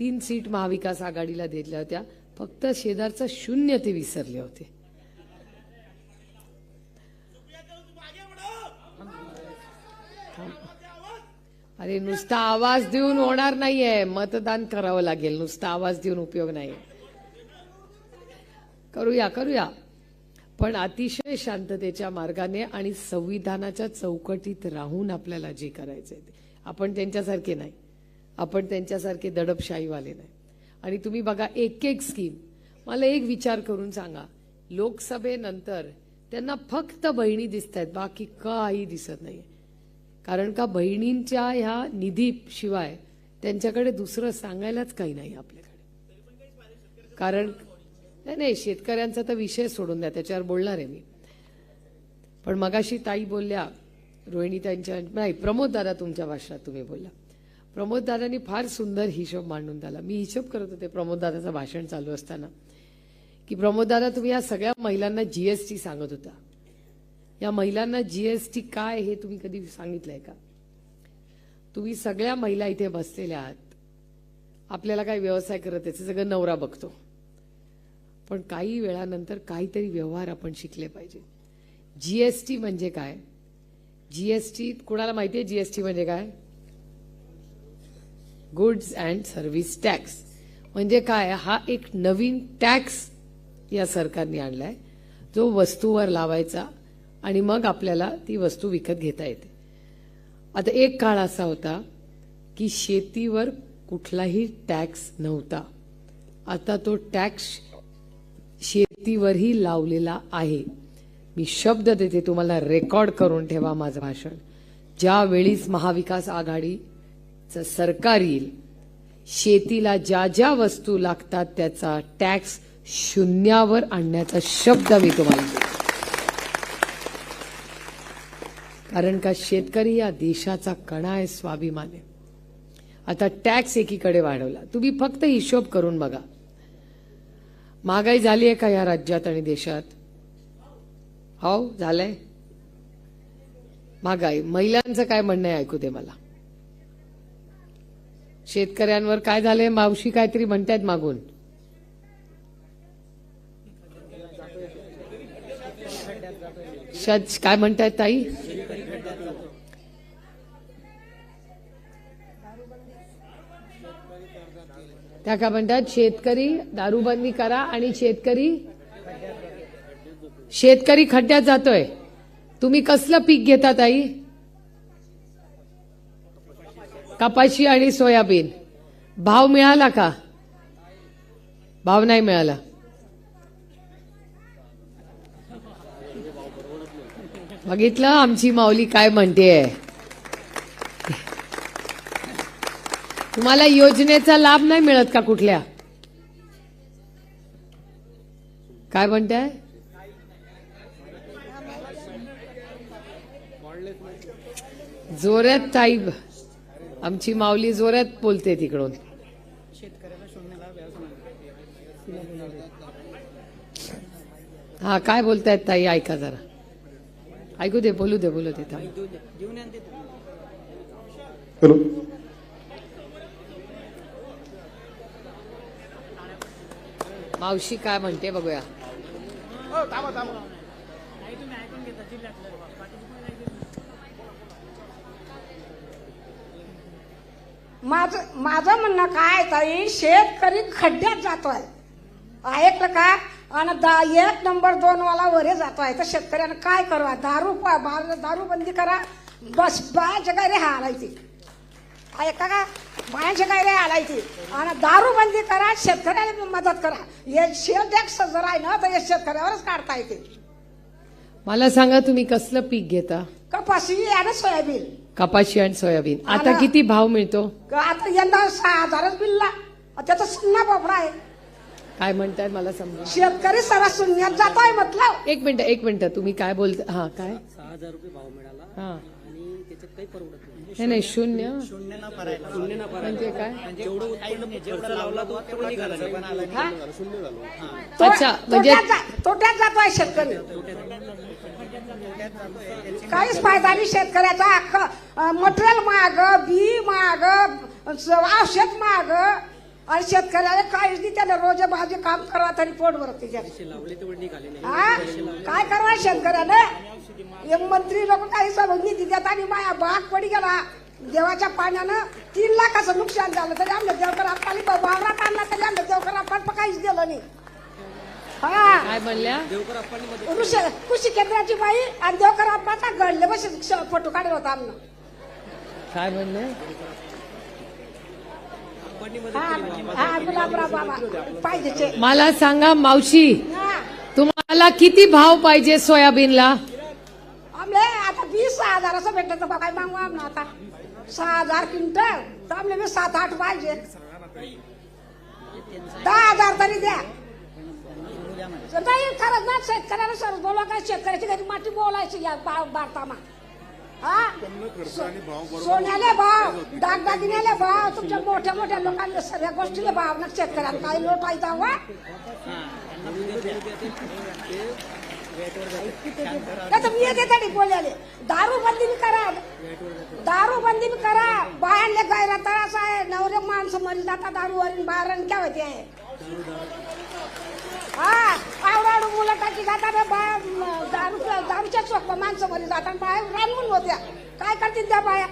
तीन सीट महाविकास आघाडीला दिल्या होत्या. फक्त शेजारचं शून्य ते विसरले होते. अरे नुसता आवाज देऊन होणार नाहीये. मतदान करावं लागेल. नुसता आवाज देऊन उपयोग नाही. करूया करूया. पण अतिशय शांततेच्या मार्गाने आणि संविधानाच्या चौकटीत राहून आपल्याला जे करायचंय ते. आपण त्यांच्यासारखे नाही. आपण त्यांच्यासारखे दडपशाहीवाले नाही. आणि तुम्ही बघा एक एक स्कीम मला एक विचार करून सांगा. लोकसभेनंतर त्यांना फक्त बहिणी दिसत आहेत बाकी काही दिसत नाहीये. कारण का बहिणींच्या ह्या निधी शिवाय त्यांच्याकडे दुसरं सांगायलाच काही नाही आपल्याकडे. कारण नाही नाही शेतकऱ्यांचा तर विषय सोडून द्या त्याच्यावर बोलणार आहे मी. पण मगाशी ताई बोलल्या रोहिणी त्यांच्या नाही प्रमोद दादा तुमच्या भाषणात तुम्ही बोलला. प्रमोददादांनी फार सुंदर हिशोब मांडून झाला मी हिशोब करत होते प्रमोददादाचं भाषण चालू असताना की प्रमोददादा तुम्ही या सगळ्या महिलांना जीएसटी सांगत होता. या महिलांना जीएसटी काय हे तुम्ही कधी सांगितलंय का? तुम्ही सगळ्या महिला इथे बसलेल्या आहात. आपल्याला काय व्यवसाय करत आहे सगळं नवरा बघतो. पण काही वेळानंतर काहीतरी व्यवहार आपण शिकले पाहिजे. जीएसटी म्हणजे काय? जीएसटी कुणाला माहिती आहे जीएसटी म्हणजे काय? गुड्स अँड सर्व्हिस टॅक्स म्हणजे काय? हा एक नवीन टॅक्स या सरकारने आणलाय. जो वस्तूवर लावायचा आणि मग आपल्याला ती वस्तू विकत घेता येते. आता एक काळ असा होता की शेतीवर कुठलाही टॅक्स नव्हता. आता तो टॅक्स शेतीवरही लावलेला आहे. मी शब्द देते तुम्हाला रेकॉर्ड करून ठेवा माझं भाषण. ज्यावेळीच महाविकास आघाडी सरकार येईल. शेतीला ज्या ज्या वस्तू लागतात त्याचा टॅक्स शून्यावर आणण्याचा शब्द मी तुम्हाला कारण का शेतकरी या देशाचा कणा आहे स्वाभिमान आहे. आता टॅक्स एकीकडे वाढवला. तुम्ही फक्त हिशोब करून बघा. महागाई झाली आहे का या राज्यात आणि देशात? हो झालंय. महागाई. महिलांचं काय म्हणणं आहे ऐकू दे मला. शेतकऱ्यांवर काय झालंय? मावशी काहीतरी म्हणतायत मागून. शच काय म्हणतायत ताई? त्या काय म्हणतात? शेतकरी दारूबंदी करा आणि शेतकरी शेतकरी खड्ड्यात जातोय. तुम्ही कसलं पीक घेता ताई? कपाशी आणि सोयाबीन. भाव मिळाला का? भाव नाही मिळाला. बघितलं आमची माऊली काय म्हणतेय तुम्हाला योजनेचा लाभ नाही मिळत का कुठल्या? काय म्हणताय? जोरात ताई आमची माऊली जोरात बोलते तिकडून. हा काय बोलतायत ताई? ऐका जरा. ऐकू दे बोलू दे बोलू दे ताई हॅलो. मावशी काय म्हणते बघूया. माझं माझं म्हणणं काय ताई? शेतकरी खड्ड्यात जातोय. ऐकलं का आणि दा एक नंबर दोन वाला वरे जातोय. तर शेतकऱ्यानं काय करावं दारू दारू बंदी करा. बस बायाच्या काय रे हालायची ऐका का बायांच्या काय रे हालायची आणि दारू बंदी करा शेतकऱ्याला मदत करा. हे शेल टॅक्स जर आहे ना तर हे शेतकऱ्यावरच काढता येते मला सांगा तुम्ही कसलं पीक घेता? कपाशी आणि सोयाबीन. कपाशी आणि सोयाबीन. आता आला. किती भाव मिळतो? आता यंदा सहा हजारच बिलला त्याचा सुन्ना बोबडा आहे. काय म्हणताय मला समजा शेतकरी सरा शून्यात जातोय म्हटलं. एक मिनिट एक मिनिट. तुम्ही काय बोलता हा काय? सहा हजार रुपये भाव मिळाला. हा. त्याच्यात काही परवडत नाही. शून्य शून्य. ना भरायला शून्य ना म्हणजे काय? जेवढं उत्पन्न जेवढा लावला तो तेवढा निघाला. नाही. हा? अच्छा म्हणजे तोट्यात जातोय शेतकरी. काहीच फायदा नाही शेतकऱ्याचा. अख्खं मटेरियल माग बी माग औषध माग आणि शेतकऱ्याला काहीच नाही त्याला रोज भाजी काम करा तरी पोट भरत त्याच्यात. पैसे लावले तेवढे निघाले नाही. हा? काय करणार शेतकऱ्यानं हे मंत्री लोक काही समज निधी देतात आणि माया बाग पडी गेला. देवाच्या पाण्यानं तीन लाखाचं नुकसान झालं तरी आमच्या देवकर आपल्याला वावरात आणला तरी आमच्या देवकर आपण काहीच दिलं नाही. हा. काय म्हणल्या? देवकर अप्पांनी मदत कृषी केंद्राची बाई आणि देवकर घडले बस फोटो काढत होता आमनं. काय म्हणले? हा. हा गुलाबराव बाबा पाहिजेचे. मला सांगा मावशी हा. तुम्हाला किती भाव पाहिजे सोयाबीनला? मी सहा हजाराचं भेटलं तर बा काय मागू आता. सहा हजार क्विंटल. तर आमले मी सात आठ पाहिजे. दहा हजार तरी द्या. नाही खरंच ना शेतकऱ्याला सरस बोलवा काय शेतकऱ्याची घरी माती बोलायची या भारतामा. हा? सोन्याले भाव दागदागिन्याले भाव तुमच्या मोठ्या मोठ्या लोकांना सगळ्या गोष्टीले भाव ना शेतकऱ्याला. काही लोट वा. नाही तर मी येते तरी बोलायले दारू बंदी बी करा. दारू बंदी बी करा. बायांले गायला तळास आहे. नवरे माणसं मरी जातात दारूवरील बाहेर काय होते? आहे हा आवडाडू मुलं टाकी जातात बाया म, दारू दारूच्या चोक माणसं मरी जातात. बाया रानवून होत्या. काय करतील त्या बाया?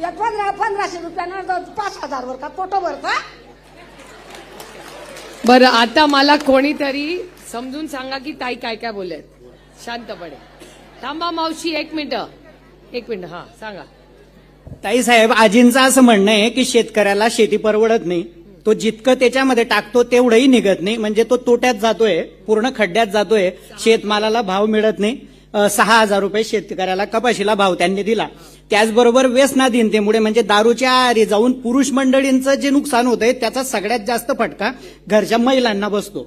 या पंधरा पंधराशे रुपयानं द- पाच हजार वर का पोटो भरता बरं आता मला कोणीतरी समजून सांगा की ताई काय काय बोलत शांतपणे. थांबा मावशी एक मिनिट. एक मिनिट हा सांगा. ताई साहेब आजींचं असं म्हणणं आहे की शेतकऱ्याला शेती परवडत नाही. तो जितकं त्याच्यामध्ये टाकतो तेवढंही निघत नाही. म्हणजे तो तोट्यात जातोय पूर्ण खड्ड्यात जातोय. शेतमालाला भाव मिळत नाही. सहा हजार रुपये शेतकऱ्याला कपाशीला भाव त्यांनी दिला. त्याचबरोबर व्यसनाधीनतेमुळे म्हणजे दारूच्या आहारी जाऊन पुरुष मंडळींचं जे नुकसान होतंय आहे त्याचा सगळ्यात जास्त फटका घरच्या महिलांना बसतो.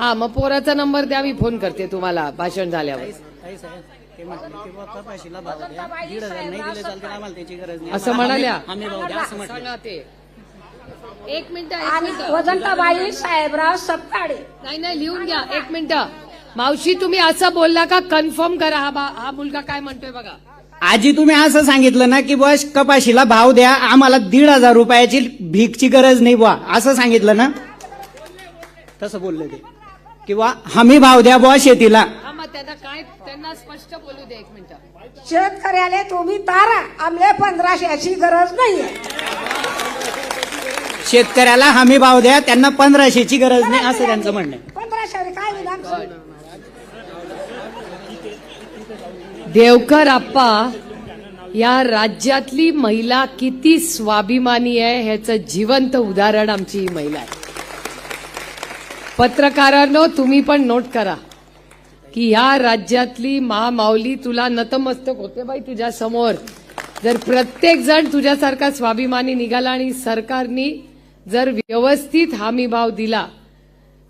हा मग पोराचा नंबर द्या मी फोन करते तुम्हाला भाषण झाल्यावर. ताई साहेब ते म्हटले की बुवा कपाशीला भाव द्या. दीड हजार नाही दिले चालते आम्हाला त्याची गरज नाही. असं म्हणाल्या. सांगा ते. एक मिनिट आणि वजंताबाई साहेबराव सपकाळे नाही नाही लिहून घ्या एक मिनिट. मावशी तुम्ही असं बोलला का कन्फर्म करा हा बा- हा मुलगा काय म्हणतोय बघा. आजी तुम्ही असं सांगितलं ना की बुवा कपाशीला भाव द्या आम्हाला दीड हजार रुपयाची भीकची गरज नाही बुवा. असं सांगितलं ना? तसं बोलले ते. किंवा हमी भाव द्या बुवा शेतीला. हा मग त्यांना काय त्यांना स्पष्ट बोलू दे एक मिनिट. शेतकऱ्याला तुम्ही तारा आमले पंधराशेची गरज नाहीये. शेतकऱ्याला हमी भाव द्या त्यांना पंधराशेची गरज नाही असं त्यांचं म्हणणं आहे. पंधराशे काय विधान? देवकर आप्पा या राज्यातली महिला किती स्वाभिमानी आहे ह्याचं जिवंत उदाहरण आमची ही महिला आहे. पत्रकारांनो तुम्ही पण नोट करा की या राज्यातली महामाऊली तुला नतमस्तक होते बाई तुझ्या समोर. जर प्रत्येक जण तुझ्यासारखा स्वाभिमानी निघाला आणि सरकारनी जर व्यवस्थित हमी भाव दिला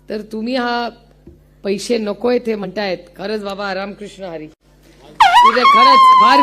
तर तुम्ही हा पैसे नकोय ते म्हणतायत. खरंच बाबा रामकृष्ण हरी. तुझे खरंच फार